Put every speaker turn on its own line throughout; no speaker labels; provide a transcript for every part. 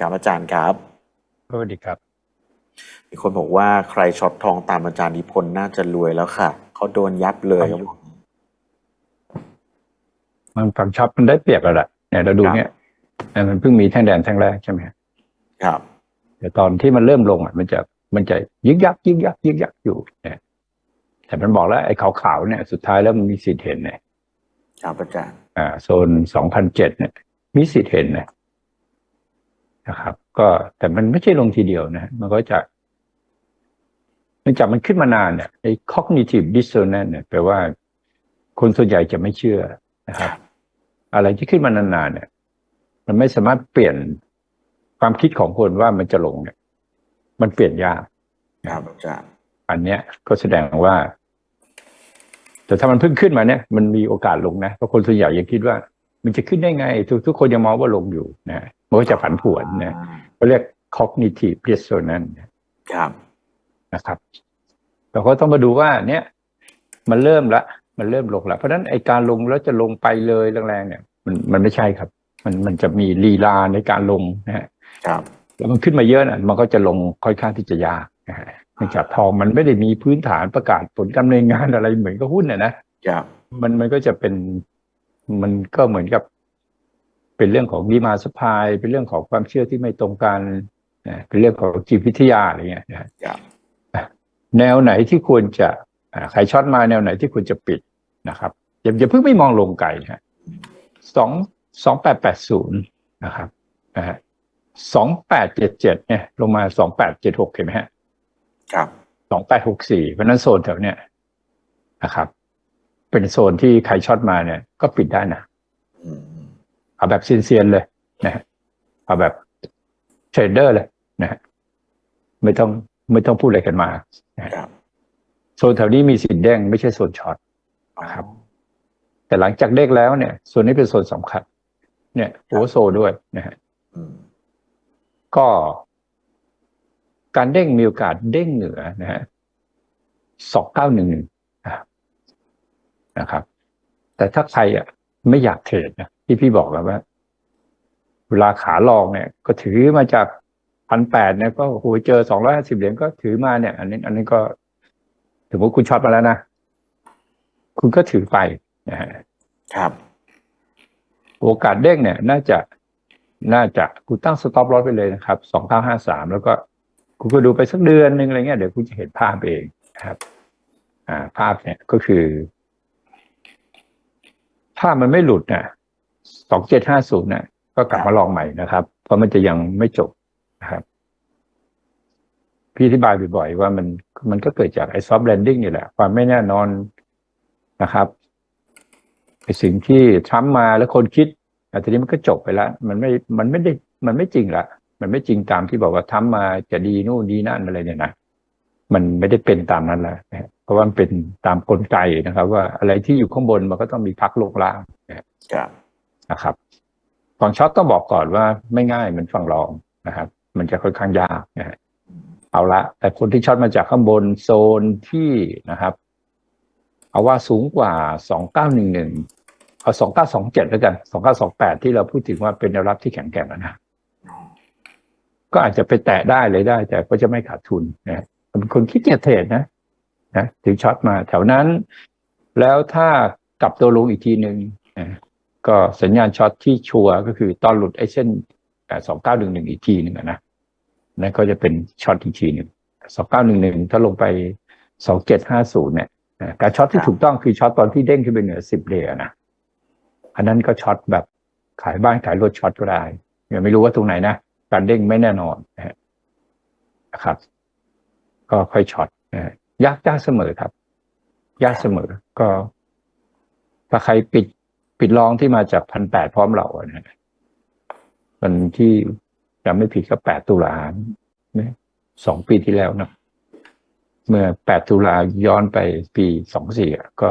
ครับอาจารย์ครับ
สวัสดีครับ
มีคนบอกว่าใครช็อตทองตามอาจารย์นิพนธ์น่าจะรวยแล้วค่ะเขาโดนยับเลยครับผม
มันฝั่งช็อปมันได้เปรียบแล้วแหละเนี่ยเราดู
ครับ
เนี่ยเนี่ยมันเพิ่งมีแท่งแดงแท่งแรกใช่ไหมฮะ
ครับ
แต่ตอนที่มันเริ่มลงอะ มันจะมันจะยึกยักยึกยักยึกยักอยู่เนี่ยแต่มันบอกแล้วไอ้ขาวๆเนี่ย สุดท้ายแล้วมันมีสิทธิ์เห็นเนี่ย
ครับอาจารย์
อ่าโซนสองพันเจ็ดเนี่ยมีสิทธิ์เห็นนะ นะครับ ก็แต่มันไม่ใช่ลงทีเดียวนะ มันก็จะเนื่องจากมันขึ้นมานานเนี่ยไอ้ cognitive dissonance เนี่ยแปลว่าคนส่วนใหญ่จะไม่เชื่อนะครับ อะไรที่ขึ้นมานานๆเนี่ย มันไม่สามารถเปลี่ยนความคิดของคนว่ามันจะลงเนี่ย มันเปลี่ยนยาก
ครับอาจารย์
อันเนี้ยก็แสดงว่า แต่ถ้ามันเพิ่งขึ้นมาเนี่ย มันมีโอกาสลงนะเพราะคนส่วนใหญ่ยังคิดว่า มันจะขึ้นได้ไง ทุกทุกคนยังมองว่าลงอยู่นะ มันก็จะผันผวนนะเขาเรียก cognitive dissonance
ครับ
นะครับเราก็ต้องมาดูว่าเนี่ย มันเริ่มละ มันเริ่มลงละเพราะฉะนั้นไอการลงแล้วจะลงไปเลยแรงๆเนี่ย มันมันไม่ใช่ครับ มันมันจะมีลีลาในการลงนะฮะ
ครับ
แล้วมันขึ้นมาเยอะนะมันก็จะลงค่อนข้างที่จะยากนะฮะเนื่องจากทองมันไม่ได้มีพื้นฐานประกาศผลการดำเนินงานอะไรเหมือนกับหุ้นนะนะครับมันมันก็จะเป็น มันก็เหมือนกับ เป็นเรื่องของดีมาสปายเป็นเรื่องของความเชื่อที่ไม่ตรงกันนะเป็นเรื่องของจิตวิทยาอะไรเงี้ยนะฮะ
ครับ
แนวไหนที่ควรจะอ่าใครช็อตมาแนวไหนที่ควรจะปิดนะครับอย่าอย่าเพิ่งไม่มองลงไกลนะฮะสองสองแปดแปดศูนย์นะครับนะฮะสองแปดเจ็ดเจ็ดเนี่ย ลงมาสองแปดเจ็ดหกเห็นไหมฮะ
ครับ
สองแปดหกสี่เพราะฉะนั้นโซนแถวเนี้ยนะครับ เป็นโซนที่ใครช็อตมาเนี่ย ก็ปิดได้นะ
อืม
เอาแบบเซียนๆเลยนะฮะเอาแบบเทรดเดอร์เลยนะฮะไม่ต้องไม่ต้องพูดอะไรกันมานะฮะ
ครับ
โซนแถวนี้มีสินแดงไม่ใช่โซนช็อตครับ แต่หลังจากเด้งแล้วเนี่ยโซนนี้เป็นโซนสำคัญ เนี่ยโอเวอร์โซด้วยนะฮะ
อืม
ก็ การเด้งมีโอกาสเด้งเหนือนะฮะสองเก้าหนึ่งหนึ่งนะครับ แต่ถ้าใครอะไม่อยากเทรดนะ ที่พี่บอกแล้วว่าเวลาขาลองเนี่ย ก็ถือมาจากพันแปดเนี่ยก็โอ้โหเจอสองร้อยห้าสิบเหรียญก็ถือมาเนี่ย อันนี้อันนี้ก็ถือว่าคุณช็อตมาแล้วนะ คุณก็ถือไปนะฮะ
ครับ
โอกาสเด้งเนี่ย น่าจะน่าจะคุณตั้งสต็อปลอสไปเลยนะครับสองเก้าห้าสามแล้วก็ คุณก็ดูไปสักเดือนหนึ่งอะไรเงี้ยเดี๋ยวคุณจะเห็นภาพเองนะครับ อ่า ภาพเนี่ยก็คือ ถ้ามันไม่หลุดเนี่ย สองเจ็ดห้าศูนย์เนี่ยก็กลับมาลองใหม่นะครับ เพราะมันจะยังไม่จบนะครับ พี่อธิบายบ่อยๆว่ามันมันก็เกิดจากไอ้ซอฟต์แลนดิ้งนี่แหละ ความไม่แน่นอนนะครับไอ้สิ่งที่ทรัมป์มาแล้วคนคิดแต่ทีนี้มันก็จบไปแล้วมันไม่มันไม่ได้มันไม่จริงละมันไม่จริงตามที่บอกว่าทรัมป์มาจะดีนู่นดีนั่นอะไรเนี่ยนะมันไม่ได้เป็นตามนั้นแล้วนะเพราะว่ามันเป็นตามกลไกนะครับ ว่าอะไรที่อยู่ข้างบนมันก็ต้องมีพักลงล่างนะ
ครับ
นะครับฝั่งช็อตต้องบอกก่อนว่าไม่ง่ายเหมือนฝั่งรองนะครับ มันจะค่อนข้างยากนะฮะเอาละแต่คนที่ช็อตมาจากข้างบนโซนที่นะครับ เอาว่าสูงกว่าสองเก้าหนึ่งหนึ่งเอาสองเก้าสองเจ็ดแล้วกันสองเก้าสองแปดที่เราพูดถึงว่าเป็นแนวรับที่แข็งแกร่งนะก็อาจจะไปแตะได้เลยได้ แต่ก็จะไม่ขาดทุนนะเป็นคนคิดเกียจเทรดนะนะถึงช็อตมาแถวนั้น แล้วถ้ากลับตัวลงอีกทีหนึ่งนะ ก็สัญญาณช็อตที่ชัวร์ก็คือตอนหลุดไอ้เส้นสองเก้าหนึ่งหนึ่งอีกทีหนึ่งอะนะนั่นก็จะเป็นช็อตอีกทีหนึ่งสองเก้าหนึ่งหนึ่งถ้าลงไปสองเจ็ดห้าศูนย์เนี่ยนะการช็อตที่ถูกต้องคือช็อตตอนที่เด้งขึ้นไปเหนือสิบเดียนะอันนั้นก็ช็อตแบบขายบ้านขายรถช็อตก็ได้ยังไม่รู้ว่าตรงไหนนะการเด้งไม่แน่นอนนะฮะนะครับ ก็ค่อยช็อตนะฮะยากยากเสมอครับ ยากเสมอก็ถ้าใครปิด ปิดลองที่มาจากพันแปดพร้อมเราอะนะฮะวันที่จำไม่ผิดก็แปดตุลาเนี่ยสองปีที่แล้วนะเมื่อแปดตุลาย้อนไปปีสองสี่ก็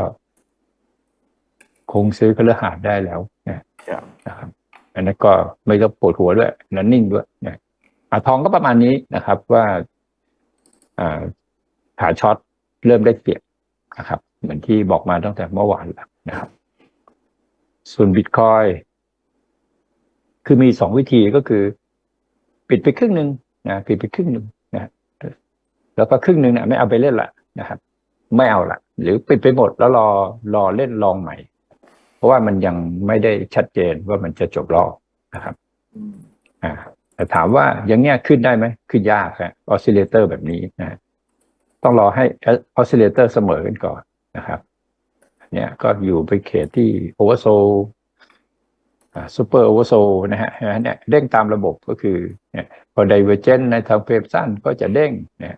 คงซื้อกระหาดได้แล้วนะ
ครับ
นะครับอันนั้นก็ไม่ต้องปวดหัวด้วยนันนิ่งด้วยนะอาทองก็ประมาณนี้นะครับว่าอ่าขาช็อตเริ่มได้เปรียบนะครับ เหมือนที่บอกมาตั้งแต่เมื่อวานแล้วนะครับ ส่วนบิตคอยคือมีสองวิธีก็คือ ปิดไปครึ่งหนึ่งนะปิดไปครึ่งหนึ่งนะแล้วก็ครึ่งหนึ่งเนี่ยไม่เอาไปเล่นละนะครับไม่เอาละหรือปิดไปหมดแล้วรอรอเล่นลองใหม่ เพราะว่ามันยังไม่ได้ชัดเจนว่ามันจะจบรอบนะครับ
อ่า
แต่ถามว่าอย่างเงี้ยขึ้นได้ไหมขึ้นยากครับออสซิเลเตอร์แบบนี้นะต้องรอให้ออสซิเลเตอร์เสมอกันก่อนนะครับ เนี่ยก็อยู่ไปเขตที่โอเวอร์โซซูเปอร์โอเวอร์โซนะฮะเนี่ยเด้งตามระบบก็คือเนี่ยพอไดเวอร์เจนในทางเฟรมสั้นก็จะเด้งเนี่ย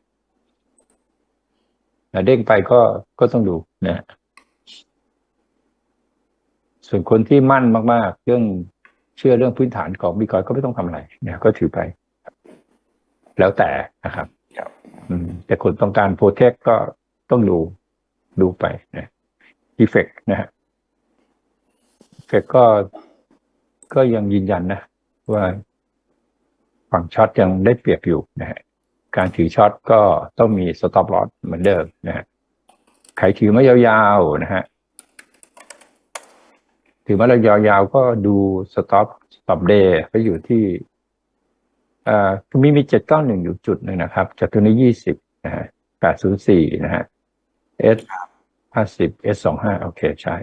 แล้วเด้งไปก็ก็ต้องดูนะฮะส่วนคนที่มั่นมาก ๆ เรื่องเชื่อเรื่องพื้นฐานของบิตคอยก็ไม่ต้องทำอะไรเนี่ยก็ถือไป แล้วแต่นะครับ
ครับ
อืมแต่คนต้องการโปรเทคก็ต้องดูดูไปนะ อีเฟกนะฮะอีเฟกก็ก็ยังยืนยันนะ ว่าฝั่งช็อตยังได้เปรียบอยู่นะฮะการถือช็อตก็ต้องมีสต็อปลอสเหมือนเดิมนะฮะใครถือมายาวๆนะฮะถือมาแล้วยาวๆก็ดูสต็อปสต็อปเดย์ไปอยู่ที่อ่ามีมีเจ็ดเก้าหนึ่งอยู่จุดหนึ่งนะครับจากตัวนี้ยี่สิบนะฮะแปดศูนย์สี่นะฮะ S ห้าสิบ S สองห้าโอเคใช่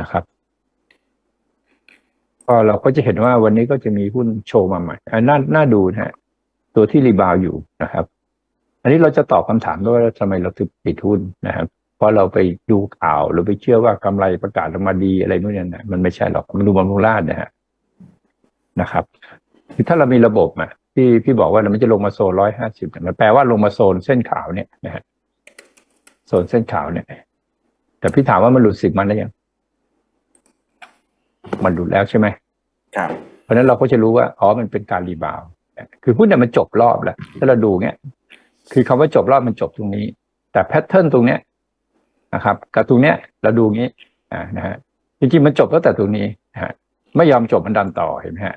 นะครับ ก็เราก็จะเห็นว่าวันนี้ก็จะมีหุ้นโชว์มาใหม่อ่าน่าน่าดูนะฮะตัวที่รีบาวด์อยู่นะครับ อันนี้เราจะตอบคำถามด้วยว่าทำไมเราถึงปิดหุ้นนะครับ เพราะเราไปดูข่าวหรือไปเชื่อว่ากำไรประกาศออกมาดีอะไรนู่นนี่นะมันไม่ใช่หรอกมันดูบำรุงราชนะฮะนะครับคือถ้าเรามีระบบอะที่พี่บอกว่ามันจะลงมาโซนร้อยห้าสิบมันแปลว่าลงมาโซนเส้นขาวเนี่ยนะฮะ โซนเส้นขาวเนี่ย แต่พี่ถามว่ามันหลุดสิบมันได้ยัง มันหลุดแล้วใช่ไหม
ครับ
เพราะฉะนั้นเราก็จะรู้ว่าอ๋อมันเป็นการรีบาวด์คือหุ้นเนี่ยมันจบรอบแล้วถ้าเราดูเนี้ยคือคำว่าจบรอบมันจบตรงนี้ แต่แพทเทิร์นตรงเนี้ยนะครับกับตรงเนี้ยเราดูงี้อ่านะฮะจริงๆมันจบตั้งแต่ตรงนี้นะฮะไม่ยอมจบมันดันต่อเห็นไหมฮะ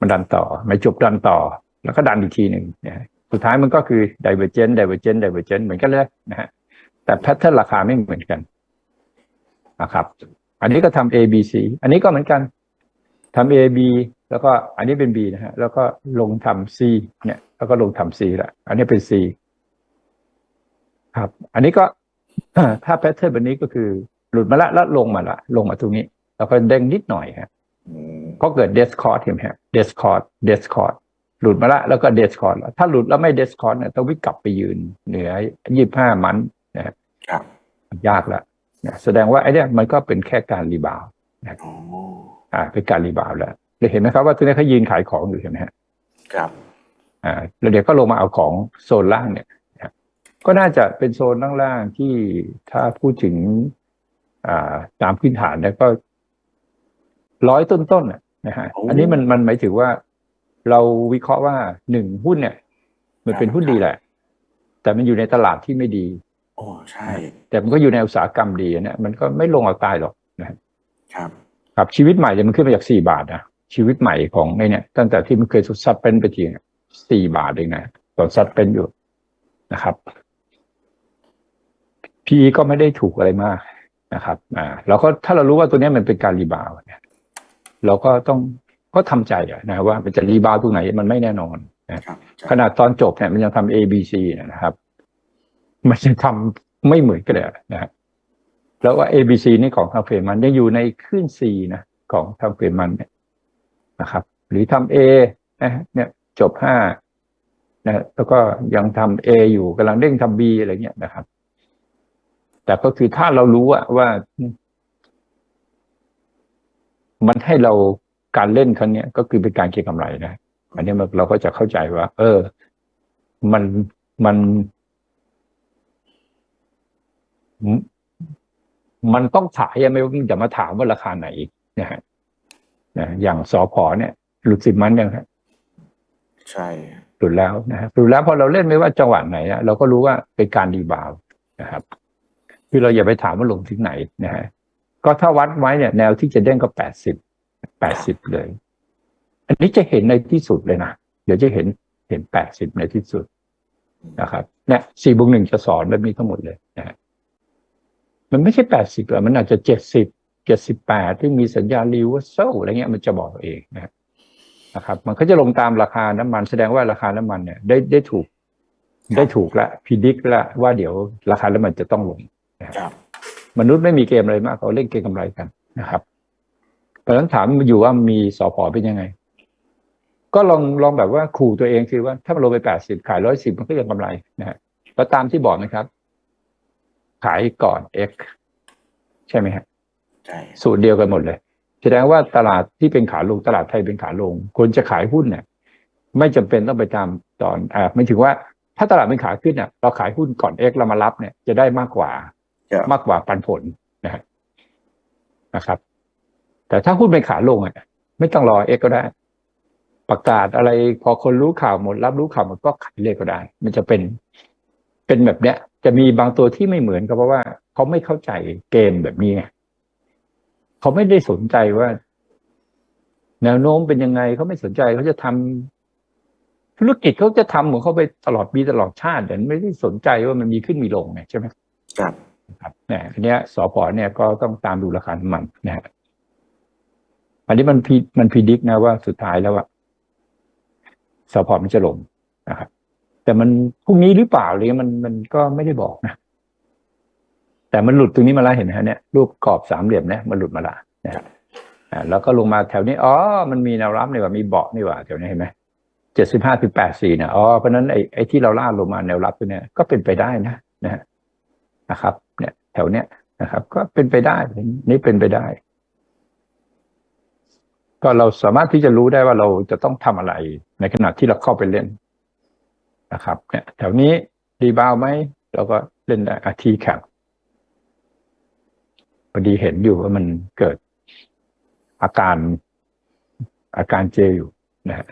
มันดันต่อ ไม่จบดันต่อ แล้วก็ดันอีกทีหนึ่งนะฮะสุดท้ายมันก็คือ divergent divergent divergent เหมือนกันเลยนะฮะ แต่แพทเทิร์นราคาไม่เหมือนกันนะครับ อันนี้ก็ทำ A B C อันนี้ก็เหมือนกันทำ A B แล้วก็อันนี้เป็น B นะฮะ แล้วก็ลงทำ C เนี่ย แล้วก็ลงทำ C ละ อันนี้เป็น C ครับ อันนี้ก็ถ้าแพทเทิร์นแบบนี้ก็คือ หลุดมาละแล้วลงมาละ ลงมาตรงนี้ แล้วก็เด้งนิดหน่อยฮะ
อืม
ก็เกิดเดสคอร์ดเห็นไหมฮะเดสคอร์ดเดสคอร์ดหลุดมาละแล้วก็เดสคอร์ดถ้าหลุดแล้วไม่เดสคอร์ดเนี่ยต้องวิ่งกลับไปยืนเหนือยี่ห้ามันนะฮะ
ครับ
ยากละนะแสดงว่าไอ้เนี่ยมันก็เป็นแค่การรีบาวด์
อ๋อ
อ่า เป็นการรีบาวด์แล้วเลยเห็นไหมครับว่าตัวนี้เขายืนขายของอยู่เห็นไหมฮะ
ครับ
อ่าแล้วเดี๋ยวก็ลงมาเอาของโซนล่างเนี่ยนะก็น่าจะเป็นโซนล่างๆที่ถ้าพูดถึง อ่าตามพื้นฐานแล้วก็ร้อยต้นๆน่ะนะฮะอันนี้มันมันหมายถึงว่า เราวิเคราะห์ว่าหนึ่งหุ้นเนี่ย มันเป็นหุ้นดีแหละ แต่มันอยู่ในตลาดที่ไม่ดี
โอ้ใช่
แต่มันก็อยู่ในอุตสาหกรรมดีเนี่ยมันก็ไม่ลงเอาตายหรอกนะ
ครับ
ครับชีวิตใหม่เนี่ยมันขึ้นมาจากสี่บาทนะชีวิตใหม่ของไอ้เนี่ย ตั้งแต่ที่มันเคยสุดซัดเป็นไปทีเนี่ยสี่บาทเองนะตอนซัดเป็นอยู่นะครับ PE ก็ไม่ได้ถูกอะไรมากนะครับ อ่าเราก็ถ้าเรารู้ว่าตัวเนี้ยมันเป็นการรีบาวด์เนี่ยเราก็ต้องก็ทำใจอะนะว่ามันจะรีบาวด์ตรงไหนมันไม่แน่นอนนะ
ครับใช่
ขนาดตอนจบเนี่ยมันยังทำ A B C เนี่ยนะครับ มันยังทำไม่เหมือนกันเลยนะฮะแล้วว่า A B C นี่ของทางเฟรมันยังอยู่ในขึ้น C นะของทางเฟรมันเนี่ยนะครับ หรือทำ A นะเนี่ยจบห้านะแล้วก็ยังทำ A อยู่กำลังเด้งทำ B อะไรเงี้ยนะครับ แต่ก็คือถ้าเรารู้ว่าว่า มันให้เราการเล่นครั้งนี้ก็คือเป็นการเก็งกำไรนะอันนี้เราก็จะเข้าใจว่า เออ มันมัน มันต้องขายอะไม่อย่ามาถามว่าราคาไหนนะฮะนะอย่างสอพอเนี่ย หลุดสิบมันยังฮะ
ใช่
หลุดแล้วนะฮะหลุดแล้วพอเราเล่นไม่ว่าจังหวะไหนอะเราก็รู้ว่าเป็นการรีบาวด์นะครับ คือเราอย่าไปถามว่าลงที่ไหนนะฮะก็ถ้าวัดไว้เนี่ย แนวที่จะเด้งก็แปดสิบแปดสิบเลย อันนี้จะเห็นในที่สุดเลยนะเดี๋ยวจะเห็นเห็นแปดสิบในที่สุดนะครับเนี่ยสี่บวกหนึ่งจะสอนแบบนี้ทั้งหมดเลยนะฮะ มันไม่ใช่แปดสิบหรอกมันอาจจะเจ็ดสิบเจ็ดสิบแปดที่มีสัญญาณรีเวอร์ซลอะไรเงี้ยมันจะบอกเองนะฮะนะครับ มันก็จะลงตามราคาน้ำมันแสดงว่าราคาน้ำมันเนี่ยได้ได้ถูก ได้ถูกละพิจิกละว่าเดี๋ยวราคาน้ำมันจะต้องลง
ครับ
มนุษย์ไม่มีเกมอะไรมากเขาเล่นเกมกำไรกันนะครับเพราะฉะนั้นถามอยู่ว่ามีสอพอเป็นยังไง ก็ลองลองแบบว่าขู่ตัวเองคือว่าถ้ามันลงไปแปดสิบขายร้อยสิบมันก็ยังกำไรนะฮะแล้วตามที่บอกนะครับ ขายก่อน X ใช่ไหมฮะ
ใช่
สูตรเดียวกันหมดเลย แสดงว่าตลาดที่เป็นขาลงตลาดไทยเป็นขาลงควรจะขายหุ้นเนี่ย ไม่จำเป็นต้องไปตามตอนอ่าไม่ถึงว่าถ้าตลาดเป็นขาขึ้นเนี่ยเราขายหุ้นก่อน X เรามารับเนี่ยจะได้มากกว่า
ครับ
มากกว่าปันผลนะฮะนะครับ แต่ถ้าหุ้นเป็นขาลงอะไม่ต้องรอเอ็กก็ได้ ประกาศอะไรพอคนรู้ข่าวหมด รับรู้ข่าวหมดก็ขายเลยก็ได้ มันจะเป็นเป็นแบบเนี้ย จะมีบางตัวที่ไม่เหมือนก็เพราะว่า เขาไม่เข้าใจเกมแบบนี้ไงเขาไม่ได้สนใจว่า แนวโน้มเป็นยังไง เขาไม่สนใจเขาจะทำธุรกิจเขาจะทำของเขาไปตลอดปีตลอดชาติแต่ไม่ได้สนใจว่ามันมีขึ้นมีลงไงใช่ไหม
ครับ
ครับเนี่ยอันเนี้ยสพเนี่ยก็ต้องตามดูราคาน้ำมันนะฮะอันนี้มันพีมันพีดิกนะว่าสุดท้ายแล้วว่าสพมันจะลงนะครับ แต่มันพรุ่งนี้หรือเปล่าอะไรเลยมันมันก็ไม่ได้บอกนะแต่มันหลุดตรงนี้มาแล้วเห็นไหมเนี่ยรูปกรอบสามเหลี่ยมเนี่ยมันหลุดมาละนะครับอ่าแล้วก็ลงมาแถวนี้อ๋อมันมีแนวรับนี่ว่ามีเบาะนี่ว่าแถวนี้เห็นไหมเจ็ดสิบห้าถึงแปดสี่เนี่ยอ๋อเพราะนั้นไอ้ไอ้ที่เราล่าลงมาแนวรับตัวเนี้ยก็เป็นไปได้นะนะฮะนะครับ เนี่ย แถวเนี้ยนะครับ ก็เป็นไปได้นี่เป็นไปได้ ก็เราสามารถที่จะรู้ได้ว่าเราจะต้องทำอะไร ในขณะที่เราเข้าไปเล่น นะครับเนี่ยแถวนี้ดีบาวไหมเราก็เล่นได้อาทีแคปพอดีเห็นอยู่ว่ามันเกิดอาการอาการเจอยู่นะฮะ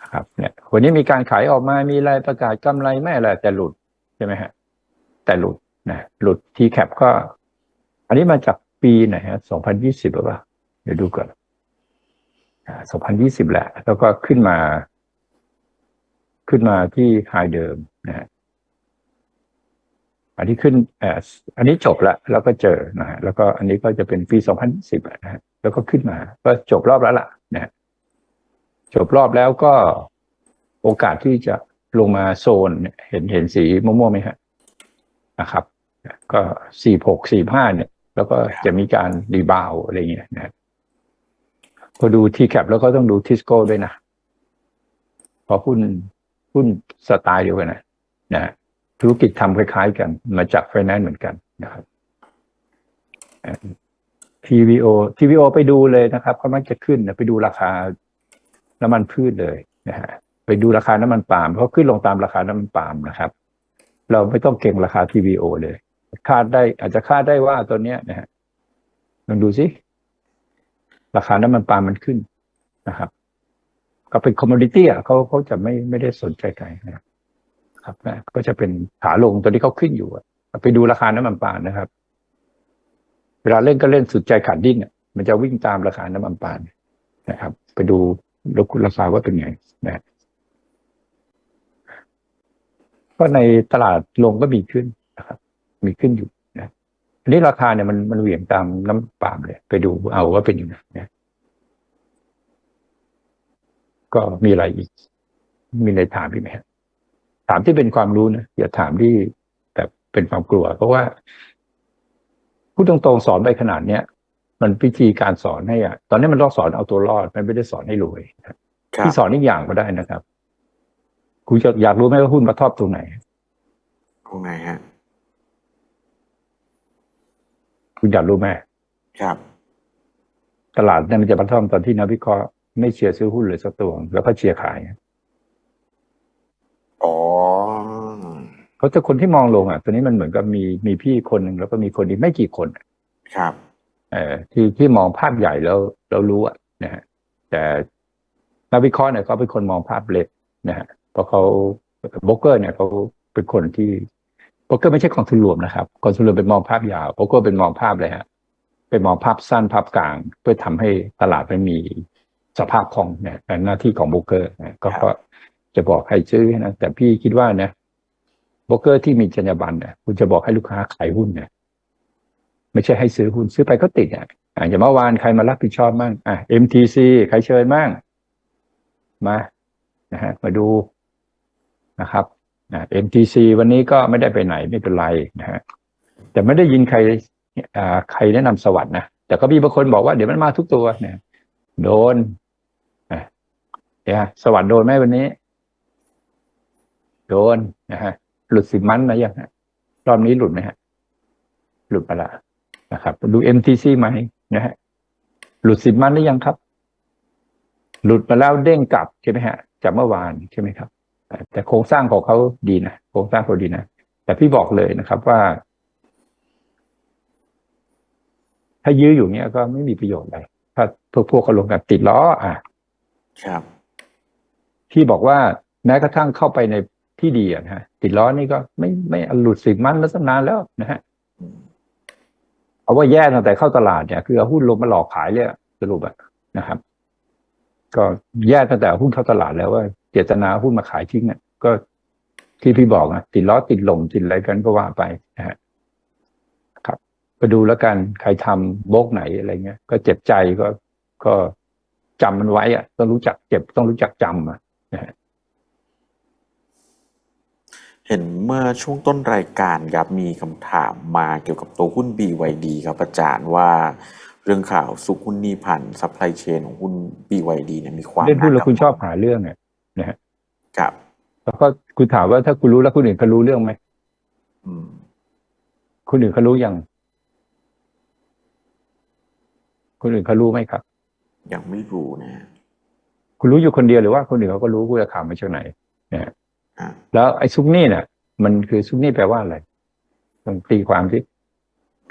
นะครับเนี่ยวันนี้มีการขายออกมามีรายประกาศกำไรไม่อะไรแต่หลุดใช่ไหมฮะแต่หลุดนะหลุดทีแคปก็ อันนี้มาจากปีไหนฮะสองพันยี่สิบหรือเปล่าเดี๋ยวดูก่อนสองพันยี่สิบแหละ แล้วก็ขึ้นมา ขึ้นมาที่ไฮเดิมนะฮะอันนี้ขึ้นออันนี้จบแล้วแล้วก็เจอนะฮะแล้วก็อันนี้ก็จะเป็นปีสองพันสิบนะฮะแล้วก็ขึ้นมา ก็จบรอบแล้วล่ะนะจบรอบแล้วก็โอกาสที่จะลงมาโซนเห็นเห็นสีม่วงๆไหมฮะนะครับ ก็สี่หกสี่ห้าเนี่ย แล้วก็จะมีการรีบาวอะไรเงี้ยนะพอดูทีแคปแล้วก็ต้องดูทิสโก้ด้วยนะพราะหุ้น หุ้นสไตล์เดียวกันนะนะธุรกิจทำคล้ายๆ กัน มาจากไฟแนนซ์เหมือนกันนะครับ TVO TVO ไปดูเลยนะครับเขามักจะขึ้นนะไปดูราคาน้ำมันพืชเลยนะฮะไปดูราคาน้ำมันปาล์มเพราะขึ้นลงตามราคาน้ำมันปาล์มนะครับ เราไม่ต้องเก่งราคา TVO เลย คาดได้อาจจะคาดได้ว่าตัวเนี้ยนะฮะลองดูสิราคาน้ำมันปาล์มมันขึ้นนะครับ ก็เป็นคอมม o ดิตี้อะเขาเขาจะไม่ไม่ได้สนใจใครนะครับนะก็จะเป็นขาลงตัวที่เขาขึ้นอยู่อะไปดูราคาน้ำมันปาล์มนะครับ เวลาเล่นก็เล่นสุดใจขาดดิ้นอะมันจะวิ่งตามราคาน้ำมันปาล์มนะครับ ไปดูราคาว่าเป็นไงนะก็ในตลาดลงก็มีขึ้นนะครับ มีขึ้นอยู่นะอันนี้ราคาเนี่ยมันมันเหวี่ยงตามน้ำปาล์มเลย ไปดูเอาว่าเป็นยังไงนะ ก็มีอะไรอีก มีอะไรถามพี่ไหมฮะถามที่เป็นความรู้นะอย่าถามที่แบบเป็นความกลัว เพราะว่าพูดตรงๆสอนไปขนาดเนี้ยมันวิธีการสอนให้อะ ตอนนี้มันต้องสอนเอาตัวรอด มันไม่ได้สอนให้รวยนะครับ
ครับ
ที่สอนอีกอย่างก็ได้นะครับคุณจะอยากรู้ไหมว่าหุ้นมาทอบตรงไหน
ตรงไหนฮะ
คุณอยากรู้ไหม
ครับ
ตลาดเนี่ยมันจะมาทอบตอนที่นักวิเคราะห์ ไม่เชียร์ซื้อหุ้นเลยสักตัว แล้วก็เชียร์ขาย
อ๋อ
เพราะถ้าคนที่มองลงอะตัวนี้มันเหมือนกับมีมีพี่คนหนึ่งแล้วก็มีคนอีกไม่กี่คน
ครับ
เอ่อที่ที่มองภาพใหญ่แล้วแล้วรู้อะนะฮะแต่นักวิเคราะห์เนี่ยเขาเป็นคนมองภาพเล็กนะฮะเพราะเขาโบรกเกอร์เนี่ยเขาเป็นคนที่โบรกเกอร์ไม่ใช่กองทุนรวมนะครับกองทุนรวมเป็นมองภาพยาวโบรกเกอร์เป็นมองภาพเลยฮะเป็นมองภาพสั้นภาพกลาง เพื่อทำให้ตลาดมันมี สภาพคล่องเนี่ยเป็นหน้าที่ของโบรกเกอร์นะก็
ครับ
ก็จะบอกให้ซื้อนะแต่พี่คิดว่านะโบรกเกอร์ที่มีจรรยาบรรณเนี่ยคุณจะบอกให้ลูกค้าขายหุ้นเนี่ยไม่ใช่ให้ซื้อหุ้นซื้อไปก็ติดอะอะอย่างเมื่อวานใครมารับผิดชอบมั่งอะ MTC ใครเชิญมั่งมานะฮะมาดูนะครับนะ MTC วันนี้ก็ไม่ได้ไปไหนไม่เป็นไรนะฮะแต่ไม่ได้ยินใครอ่าใครแนะนำสวัสด์นะแต่ก็มีบางคนบอกว่าเดี๋ยวมันมาทุกตัวเนี่ยโดนนะเนี่ยสวัสด์โดนไหมวันนี้ โดนนะฮะ หลุดสิบมันนะยังฮะรอบนี้หลุดไหมฮะ หลุดไปละนะครับ ดู MTC ไหมนะฮะ หลุดสิบมันหรือยังครับ หลุดมาแล้วเด้งกลับใช่ไหมฮะจากเมื่อวานใช่ไหมครับแต่แต่โครงสร้างของเขาดีนะโครงสร้างเขาดีนะแต่พี่บอกเลยนะครับว่า ถ้ายื้ออยู่เนี้ยก็ไม่มีประโยชน์อะไรถ้าพวกพวกเขาลงกันติดล้ออะ
ครับ
พี่บอกว่าแม้กระทั่งเข้าไปในที่ดีอะนะฮะติดล้อนี่ก็ไม่ไม่หลุดสิบมันแล้วสักนานแล้วนะฮะเอาว่าแย่ตั้งแต่เข้าตลาดเนี่ยคือเอาหุ้นลงมาหลอกขายเลยสรุปอะนะครับ ก็แย่ตั้งแต่หุ้นเข้าตลาดแล้วว่าเจตนาหุ้นมาขายทิ้งเนี่ยก็ที่พี่บอกอะติดล้อติดหลงติดอะไรกันก็ว่าไปนะฮะครับก็ดูแล้วกันใครทำโบกไหนอะไรเงี้ย ก็เจ็บใจก็ก็จำมันไว้อะต้องรู้จักเจ็บต้องรู้จักจำอะ นะฮะ
เห็นเมื่อช่วงต้นรายการครับมีคำถามมาเกี่ยวกับตัวหุ้น BYD ครับอาจารย์ว่าเรื่องข่าวซุกหุ้นหนี้ผ่านซัพพลายเชนของหุ้น BYD เนี่ยมีความ
เล่นหุ้นแล้วาคุณชอบ
กังวล
หาเรื่องเนี่ยนะฮะ
ครับ
แล้วก็คุณถามว่าถ้าคุณรู้แล้วคนอื่นเขารู้เรื่องไหม
อืม
คนอื่นเขารู้ยังคนอื่นเขารู้ไหมครับ
ยังไม่รู้นะฮะ
คุณรู้อยู่คนเดียวหรือว่าคนอื่นเขาก็รู้คุณจะข่าวมาจากไหนนะฮะ
อ่า
แล้วไอ้ซุกนี่เนี่ยมันคือซุกนี่แปลว่าอะไรต้องตีความที่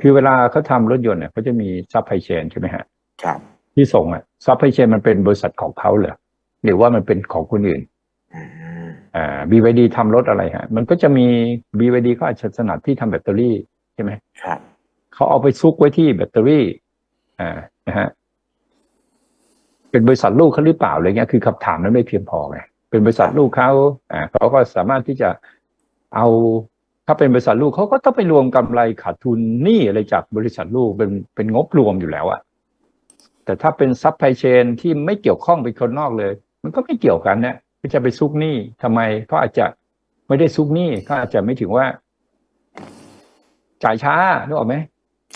คือเวลาเขาทำรถยนต์เนี่ยเขาจะมีซัพพลายเชนใช่ไหมฮะ
ครับ
ที่ส่งอะซัพพลายเชนมันเป็นบริษัทของเขาเหรอหรือว่ามันเป็นของคนอื่น
อ่า
อ่า BYD ทำรถอะไรฮะ มันก็จะมี BYD ก็อาจจะถนัดที่ทำแบตเตอรี่ใช่ไหม
ครับ
เขาเอาไปซุกไว้ที่แบตเตอรี่อ่านะฮะ เป็นบริษัทลูกเขาหรือเปล่าอะไรเงี้ยคือคำถามนั้นไม่เพียงพอไงเป็นบริษัทลูกเขาอ่าเขาก็สามารถที่จะเอาถ้าเป็นบริษัทลูกเขาก็ต้องไปรวมกำไรขาดทุนหนี้อะไรจากบริษัทลูกเป็นเป็นงบรวมอยู่แล้วอะแต่ถ้าเป็นซัพพลายเชนที่ไม่เกี่ยวข้องเป็นคนนอกเลย มันก็ไม่เกี่ยวกันนะก็จะไปซุกหนี้ทำไมเขาอาจจะไม่ได้ซุกหนี้เขาอาจจะไม่ถึงว่า จ่ายช้านึกออกไหม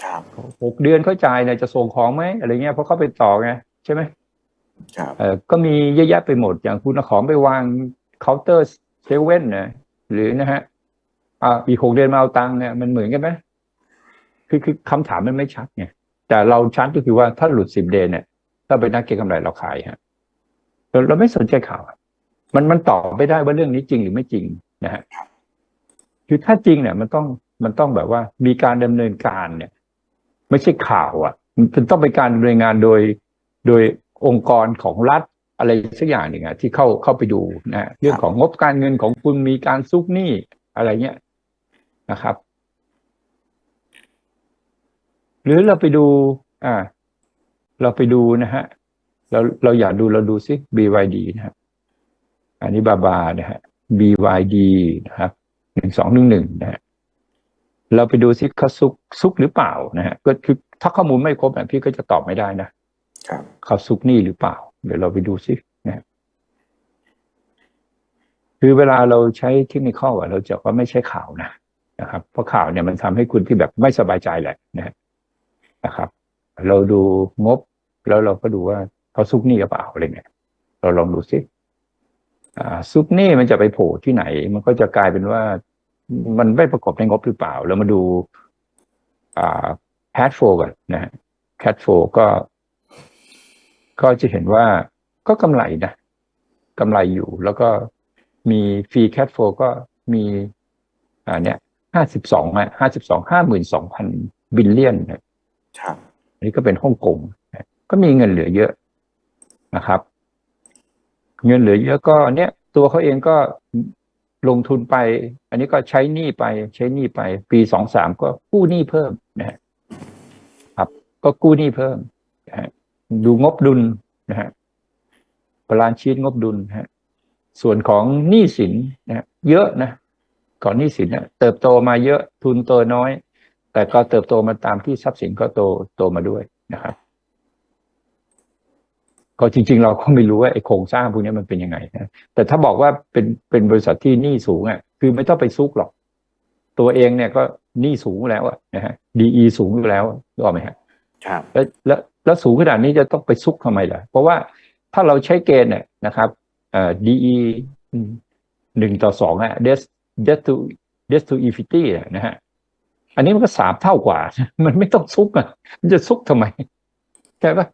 ครับ
หกเดือนเขาจ่ายเนี่ยจะส่งของไหมอะไรเงี้ยเพราะเขาไปต่อไงใช่ไหม
ครับ
เออ ก็มีเยอะแยะไปหมด อย่างคุณของไปวางเคาน์เตอร์เซเว่นนะหรือนะฮะอ่าอีกหกเดือนมาเอาตังค์เนี่ยมันเหมือนกันไหมคือคือคำถามมันไม่ชัดไงแต่เราชัดก็คือว่าถ้าหลุดสิบเดือนเนี่ย ถ้าเป็นนักเก็งกำไรเราขายฮะเราเราไม่สนใจข่าวมันมันตอบไม่ได้ว่าเรื่องนี้จริงหรือไม่จริงนะฮะคือถ้าจริงเนี่ย มันต้องมันต้องแบบว่ามีการดำเนินการเนี่ย ไม่ใช่ข่าว อะ มันต้องเป็นการดำเนินงานโดยโดย องค์กรของรัฐอะไรสักอย่างหนึ่งอะที่เข้าเข้าไปดูนะเรื่องของงบการเงินของคุณมีการซุกหนี้อะไรเงี้ยนะครับ หรือเราไปดู อ่า เราไปดูนะฮะเราเราอยากดูเราดูซิ BYD นะฮะอันนี้บาบานะฮะ BYD นะครับหนึ่งสองหนึ่งหนึ่งนะฮะเราไปดูซิเขาซุกซุกหรือเปล่านะฮะก็คือถ้าข้อมูลไม่ครบเนี่ยพี่ก็จะตอบไม่ได้นะ
ครับ
เขาซุกหนี้หรือเปล่า เดี๋ยวเราไปดูซินะคือเวลาเราใช้เทคนิคอะเราจะว่าไม่ใช่ข่าวนะนะครับ เพราะข่าวเนี่ยมันทำให้คุณที่แบบไม่สบายใจแหละนะนะครับ เราดูงบแล้วเราก็ดูว่าเขาซุกหนี้หรือเปล่าอะไรเงี้ยเราลองดูซิซุกหนี้มันจะไปโผล่ที่ไหน มันก็จะกลายเป็นว่ามันไม่ประกอบในงบหรือเปล่าแล้วมาดูอ่าแคทโฟกันนะแคทโฟก็ ก็จะเห็นว่าก็กำไรนะกำไรอยู่แล้วก็มีฟรีแคทโฟก็มีอ่าเนี่ยห้าสิบสองห้าสิบสองห้าหมื่นสองพันบิลเลียน
ครับ
อันนี้ก็เป็นฮ่องกงนะก็มีเงินเหลือเยอะนะครับ เงินเหลือเยอะก็เนี่ยตัวเขาเองก็ลงทุนไป อันนี้ก็ใช้หนี้ไปใช้หนี้ไป ปีสองสามก็กู้หนี้เพิ่มนะฮะครับ ก็กู้หนี้เพิ่มนะฮะ ดูงบดุลนะฮะบาลานซ์ชีตงบดุลนะฮะส่วนของหนี้สินนะฮะเยอะนะก่อนหนี้สินเนี่ยเติบโตมาเยอะทุนโตน้อย แต่ก็เติบโตมาตามที่ทรัพย์สินก็โตโตมาด้วยนะครับก็จริง ๆ เราก็ไม่รู้ว่าไอ้โครงสร้างพวกนี้มันเป็นยังไงนะแต่ถ้าบอกว่าเป็นเป็นบริษัทที่หนี้สูงอะ คือไม่ต้องไปซุกหรอก ตัวเองเนี่ยก็หนี้สูงอยู่แล้วอะนะฮะดีสูงอยู่แล้วนึกออกไหมฮะ
ครับ
แล้วแล้ว แล้วสูงขนาดนี้จะต้องไปซุกทำไมล่ะ เพราะว่าถ้าเราใช้เกณฑ์เนี่ยนะครับเอ่อ DE หนึ่งต่อสองอะ debt debt to debt to equity อะนะฮะอันนี้มันก็สามเท่ากว่า มันไม่ต้องซุกอะ มันจะซุกทำไมใช่ปะ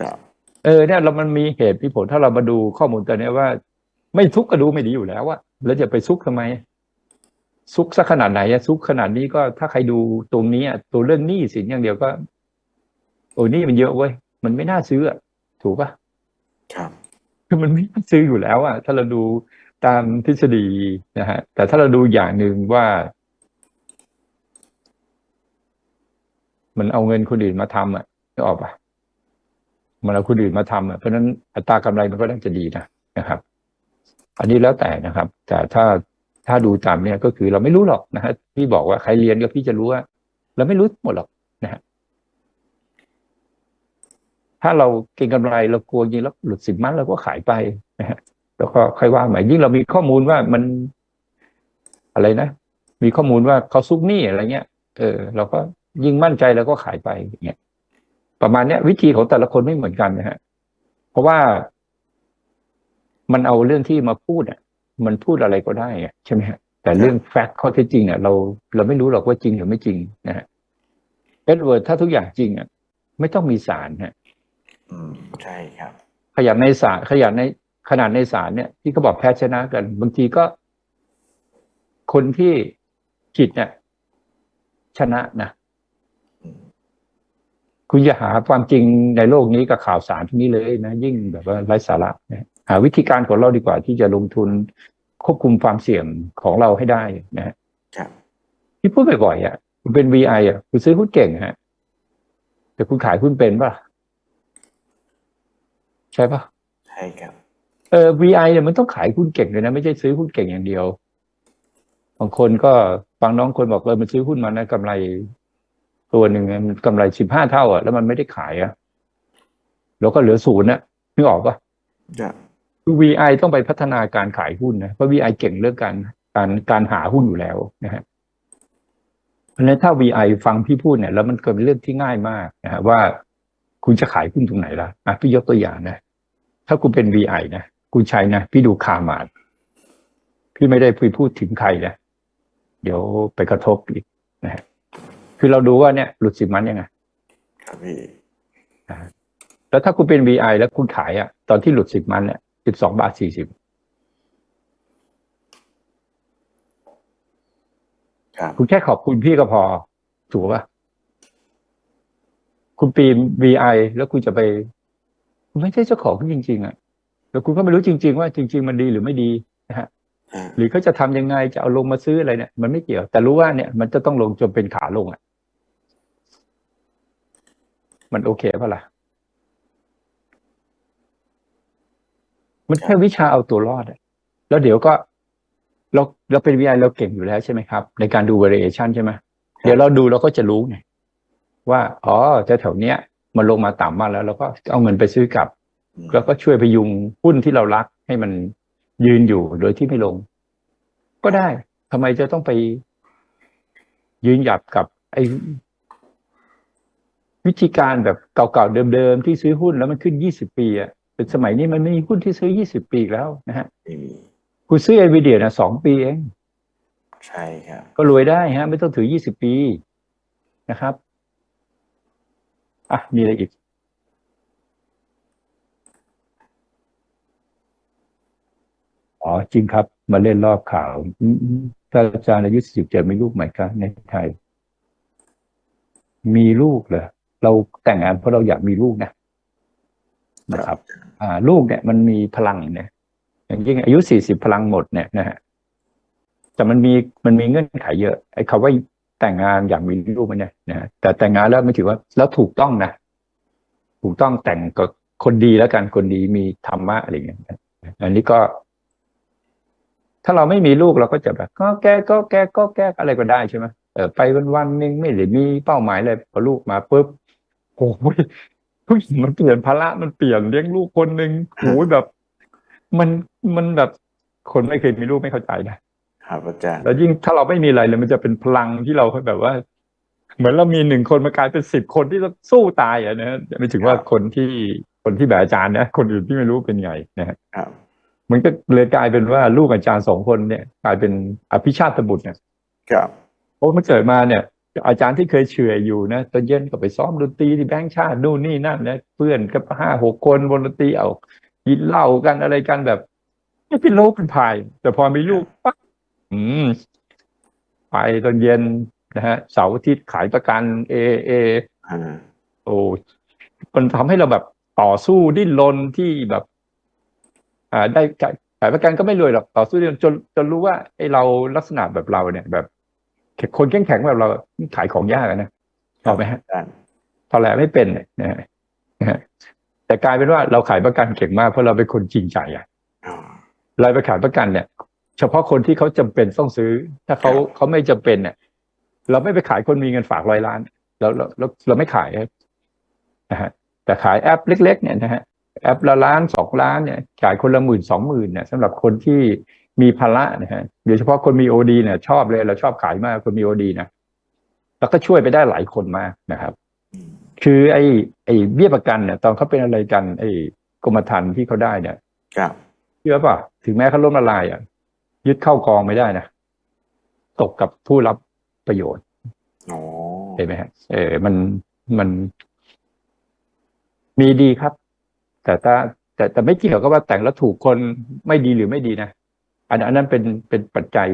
ครับ
เออเนี่ยเรามันมีเหตุมีผลถ้าเรามาดูข้อมูลตัวเนี้ยว่า ไม่ซุกก็ดูไม่ดีอยู่แล้วอะแล้วจะไปซุกทำไม ซุกสักขนาดไหนอะซุกขนาดนี้ก็ถ้าใครดูตรงนี้อะตัวเรื่องหนี้สินอย่างเดียวก็ โอ้หนี่มันเยอะเว้ยมันไม่น่าซื้ออะถูกปะ
ครับ
คือมันไม่น่าซื้ออยู่แล้วอะถ้าเราดูตามทฤษฎีนะฮะ แต่ถ้าเราดูอย่างหนึ่งว่า มันเอาเงินคนอื่นมาทำอะนึกออกปะมันเอาคนอื่นมาทำอะเพราะฉะนั้นอัตรากำไรมันก็น่าจะดีนะนะครับ อันนี้แล้วแต่นะครับ แต่ถ้าถ้าดูตามเนี่ยก็คือเราไม่รู้หรอกนะฮะพี่บอกว่าใครเรียนก็พี่จะรู้ว่าเราไม่รู้หมดหรอกนะฮะ ถ้าเราเก็งกำไรเรากลัวยิงแล้วหลุดสิบมันเราก็ขายไปนะฮะแล้วก็ค่อยว่าใหม่ยิ่งเรามีข้อมูลว่ามันอะไรนะ มีข้อมูลว่าเขาซุกหนี้อะไรเงี้ย เออ เราก็ยิ่งมั่นใจแล้วก็ขายไปอย่างเงี้ยประมาณเนี้ย วิธีของแต่ละคนไม่เหมือนกันนะฮะ เพราะว่ามันเอาเรื่องที่มาพูดอะ มันพูดอะไรก็ได้อะใช่ไหมฮะแต่เรื่องแฟกต์ข้อเท็จจริงอะเราเราไม่รู้หรอกว่าจริงหรือไม่จริงนะฮะเอ็ดเวิร์ดถ้าทุกอย่างจริงอะ ไม่ต้องมีสารฮะ
อืมใช่ครับ
ขยันในศาลขยันในขนาดในศาลเนี่ยที่เขาบอกแพ้ชนะกัน บางทีก็ คนที่ผิดเนี่ย ชนะนะ
อืม
คุณอย่าหาความจริงในโลกนี้กับข่าวสารที่นี้เลยนะยิ่งแบบว่าไร้สาระนะหาวิธีการของเราดีกว่า ที่จะลงทุนควบคุมความเสี่ยงของเราให้ได้นะฮะ
ครับ
ที่พูดบ่อยๆอะคุณเป็น VI อะคุณซื้อหุ้นเก่งฮะแต่คุณขายหุ้นเป็นป่ะ ใช่ป่ะ
ใช่ครับ
เออ VI เนี่ยมันต้องขายหุ้นเก่งเลยนะ ไม่ใช่ซื้อหุ้นเก่งอย่างเดียวบางคนก็ฟังน้องคนบอกเออมันซื้อหุ้นมานะกำไรตัวหนึ่งอะมันกำไรสิบห้าเท่าอะแล้วมันไม่ได้ขายอะแล้วก็เหลือศูนย์อะนึกออกปะ
ครับ
คือ VI ต้องไปพัฒนาการขายหุ้นนะเพราะ VI เก่งเรื่องการการการหาหุ้นอยู่แล้วนะฮะเพราะฉะนั้นถ้า VI ฟังพี่พูดเนี่ย แล้วมันเกิดเป็นเรื่องที่ง่ายมากนะฮะว่าคุณจะขายหุ้นตรงไหนล่ะอะพี่ยกตัวอย่างนะ ถ้าคุณเป็น VI นะคุณใช้นะพี่ดูคาร์มาดพี่ไม่ได้ไปพูดถึงใครนะเดี๋ยวไปกระทบอีกนะฮะคือเราดูว่าเนี่ย หลุดสิบมันยังไง
ครับพี่
แล้วถ้าคุณเป็น VI แล้วคุณขายอะ ตอนที่หลุดสิบมันเนี่ยสิบสองบาทสี่สิบ
ครับ
คุณแค่ขอบคุณพี่ก็พอ ถูกป่ะคุณปีน VI แล้วคุณจะไปคุณ ไม่ใช่เจ้าของจริง ๆ อะแล้วคุณก็ไม่รู้จริง ๆ ว่าจริง ๆ มันดีหรือไม่ดีนะฮะ
อ่า
หรือเขาจะทำยังไงจะเอาลงมาซื้ออะไรเนี่ย มันไม่เกี่ยว แต่รู้ว่าเนี่ยมันจะต้องลงจนเป็นขาลงอะ มันโอเคปะล่ะมันแค่วิชาเอาตัวรอดอะแล้วเดี๋ยวก็เราเราเป็น VI เราเก่งอยู่แล้วใช่ไหมครับ ในการดู variation ใช่ไหมเดี๋ยวเราดูเราก็จะรู้ไงว่า อ๋อจะแถวๆเนี้ย มันลงมาต่ำมากแล้วเราก็เอาเงินไปซื้อกลับ
อืม
แล้วก็ช่วยพยุงหุ้นที่เรารักให้มันยืนอยู่โดยที่ไม่ลง ก็ได้ทำไมจะต้องไปยืนหยับกับไอ้วิธีการแบบเก่าๆเดิมๆที่ซื้อหุ้นแล้วมันขึ้นยี่สิบปีอะเป็นสมัยนี้มันไม่มีหุ้นที่ซื้อยี่สิบปีอีกแล้วนะฮะ
ไม่มี
คุณซื้อเอ v วเดียนะสองปีเอง
ใช่ครับ
ก็รวยได้ฮะ ไม่ต้องถือยี่สิบปีนะครับ อะ มีอะไรอีก อ๋อ จริงครับ มาเล่นรอบข่าวอืมถ้าอาจารย์อายุสิบเจ็ดมีลูกไหมครับในไทย มีลูกเหรอเราแต่งงานเพราะเราอยากมีลูกนะนะครับ อ่า ลูกเนี่ย มันมีพลังเนี่ยอย่างยิ่งอายุสี่สิบพลังหมดเนี่ยนะฮะแต่มันมีมันมีเงื่อนไขเยอะไอ้คำว่า แต่งงานอยากมีลูกมันเนี่ยนะแต่แต่งงานแล้วไม่ถือว่าแล้วถูกต้องนะถูกต้องแต่งกับคนดีแล้วกันคนดีมีธรรมะอะไรอย่างเงี้ยอันนี้ก็ ถ้าเราไม่มีลูกเราก็จะแบบก็แก้ก็แก้ก็แก้อะไรก็ได้ใช่ไหมเออไปวันวันหนึงไม่ได้มีเป้าหมายเลยพอลูกมาปุ๊บโอ้ยผู้หญิงมันเปลี่ยนภาระมันเปลี่ยนเลี้ยงลูกคนหนึ่งโอ้ยแบบ มันมันแบบคนไม่เคยมีลูกไม่เข้าใจนะ ครับ
อาจารย์
แล้วยิ่งถ้าเราไม่มีอะไรเลยมันจะเป็นพลังที่เราแบบว่า เหมือนเรามีหนึ่งคนมากลายเป็นสิบคนที่จะสู้ตายอะนะฮะไม่ถึงว่าคนที่คนที่แบบอาจารย์นะคนอื่นที่ไม่รู้เป็นไงนะฮะ
ครับ
มันก็เลยกลายเป็นว่าลูกอาจารย์สองคนเนี่ย กลายเป็นอภิชาติบุตรเนี่ย
ครับ
เพราะมันเกิดมาเนี่ย อาจารย์ที่เคยเฉื่อยอยู่นะตอนเย็นก็ไปซ้อมดนตรีที่แบงค์ชาตินู่นนี่นั่นนะเพื่อนก็ห้าหกคนบนดนตรีเอากินเหล้ากันอะไรกันแบบไม่เป็นโลกเป็นพายแต่พอมีลูกปั๊บ อืม ไปตอนเย็นนะฮะเสาร์อาทิตย์ขายประกันเอเอ
อ่า
โอ้มันทำให้เราแบบต่อสู้ดิ้นรนที่แบบ อ่า ได้ขายขายประกันก็ไม่รวยหรอกต่อสู้ดิ้นรนจนจนรู้ว่าไอ้เราลักษณะแบบเราเนี่ย แบบคนเข้มแข็งแบบเราขายของยากอะนะถูกไหมฮะ
อาจารย์
ทอแหลไม่เป็นเนี่ยนะฮะนะฮะแต่กลายเป็นว่าเราขายประกันเก่งมากเพราะเราเป็นคนจริงใจอะ
อ่า
เราไปขายประกันเนี่ย เฉพาะคนที่เขาจำเป็นต้องซื้อ ถ้าเขา
ครับ
เขาไม่จำเป็นเนี่ยเราไม่ไปขายคนมีเงินฝากร้อยล้านเราเราเราเราไม่ขายนะฮะแต่ขายแอปเล็ก ๆ เนี่ยนะฮะแอปละล้านสองล้านเนี่ยขายคนละหมื่นสองหมื่นเนี่ยสำหรับคนที่มีภาระนะฮะโดยเฉพาะคนมีโอดีเนี่ย ชอบเลยเราชอบขายมากคนมีโอดีนะแล้วก็ช่วยไปได้หลายคนมากนะครับ
อืม
คือไอ้ไอ้เบี้ยประกันเนี่ย ตอนเขาเป็นอะไรกัน ไอ้กรมธรรม์ที่เขาได้เนี่ย
ครับ
เชื่อป่ะถึงแม้เขาล้มละลายอะ ยึดเข้ากองไม่ได้นะตกกับผู้รับประโยชน์
อ๋อ
เห็นไหมฮะเออมันมัน มีดีครับ แต่ถ้าแต่แต่ไม่เกี่ยวกับว่าแต่งแล้วถูกคนไม่ดีหรือไม่ดีนะอันอันนั้นเป็นเป็นปัจจัย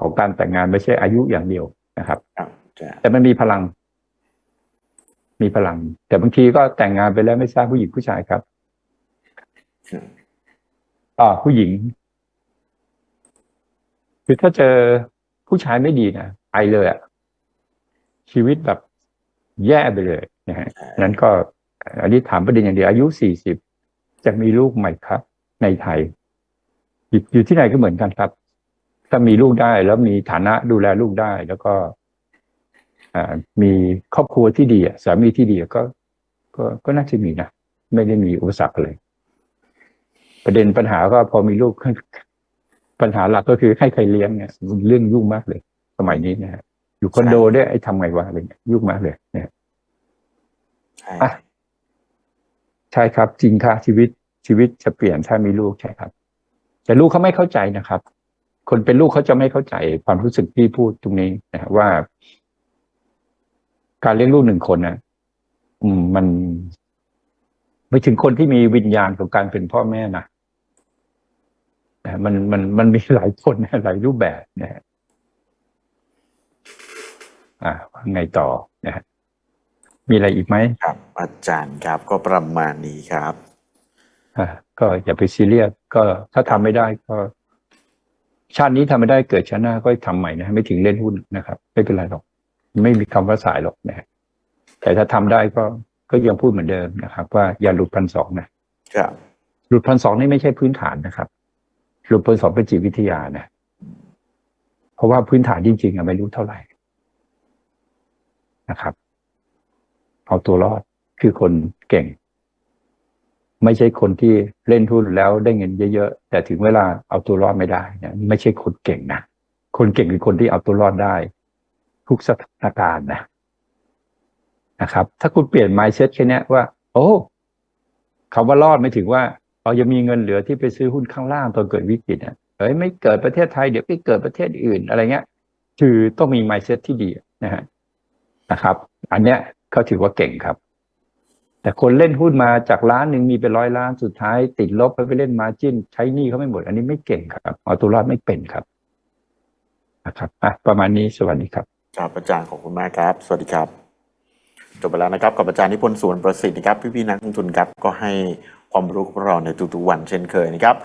ของการแต่งงานไม่ใช่อายุอย่างเดียวนะครับ
ครับอาจารย์
แต่มันมีพลัง มีพลัง แต่บางทีก็แต่งงานไปแล้วไม่ทราบผู้หญิงผู้ชายครับ
อืม
อ่าผู้หญิง คือถ้าเจอผู้ชายไม่ดีนะไปเลยอะชีวิตแบบแย่ไปเลยนะฮะนั้นก็อันนี้ถามประเด็นอย่างเดียวอายุสี่สิบจะมีลูกใหม่ครับ ในไทย อยู่อยู่ที่ไหนก็เหมือนกันครับ ถ้ามีลูกได้แล้วมีฐานะดูแลลูกได้ แล้วก็อ่ามีครอบครัวที่ดีอะสามีที่ดีอะก็ ก็ก็น่าจะมีนะไม่ได้มีอุปสรรคอะไรประเด็นปัญหาก็พอมีลูก ปัญหาหลักก็คือให้ใครเลี้ยงเนี่ยเรื่องยุ่งมากเลย สมัยนี้นะฮะอยู่คอนโดได้วยไอ้ทำไงวะอะไรเงี้ยยุ่งมากเลยเนี่ย
ใช่
อะใช่ครับ จริงค่ะชีวิตชีวิตจะเปลี่ยนถ้ามีลูกใช่ครับ แต่ลูกเขาไม่เข้าใจนะครับ คนเป็นลูกเขาจะไม่เข้าใจความรู้สึกที่พูดตรงนี้นะฮะว่า การเลี้ยงลูกหนึ่งคนนะอืมมัน ไม่ถึงคนที่มีวิญญาณของการเป็นพ่อแม่นะ นะฮะมันมันมันมีหลายคนนะหลายรูปแบบนะฮะอ่าว่าไงต่อนะฮะมีอะไรอีกไหม
ครับ อาจารย์ครับก็ประมาณนี้ครับ
อ่าก็อย่าไปซีเรียสก็ถ้าทำไม่ได้ก็ ชาตินี้ทำไม่ได้เกิดชาติหน้าก็ทำใหม่นะไม่ถึงเล่นหุ้นนะครับ ไม่เป็นไรหรอก ไม่มีคำว่าสายหรอกนะฮะแต่ถ้าทำได้ก็ก็ยังพูดเหมือนเดิมนะครับ ว่าอย่าหลุดพันสองนะครับหลุดพันสองนี่ไม่ใช่พื้นฐานนะครับ หลุดพันสองเป็นจิตวิทยานะเพราะว่าพื้นฐานจริงๆอะไม่รู้เท่าไหร่นะครับ เอาตัวรอดคือคนเก่ง ไม่ใช่คนที่เล่นหุ้นแล้วได้เงินเยอะๆแต่ถึงเวลาเอาตัวรอดไม่ได้เนี่ยไม่ใช่คนเก่งนะคนเก่งคือคนที่เอาตัวรอดได้ ทุกสถานการณ์นะนะครับ ถ้าคุณเปลี่ยน mindset แค่นี้ว่า โอ้คำว่ารอดไม่ถึงว่า เรายังมีเงินเหลือที่ไปซื้อหุ้นข้างล่างตอนเกิดวิกฤตเนี่ยเอ้ยไม่เกิดประเทศไทยเดี๋ยวไปเกิดประเทศอื่นอะไรเงี้ย คือต้องมี mindset ที่ดีนะฮะนะครับ อันเนี้ยเขาถือว่าเก่งครับ แต่คนเล่นหุ้นมาจากล้านหนึ่งมีเป็นร้อยล้านสุดท้าย ติดลบไปไปเล่นมาจิ้น ใช้หนี้เขาไม่หมด อันนี้ไม่เก่งครับเอาตัวรอดไม่เป็นครับนะครับอะประมาณนี้สวัสดีครับ
ครับอาจารย์ขอบคุณมากครับ สวัสดีครับ จบไปแล้วนะครับ กับอาจารย์นิพนธ์สวนประสิทธิ์นะครับพี่ๆนักลงทุนครับก็ให้ ความรู้กับเราในทุกๆวันเช่นเคยนะครับ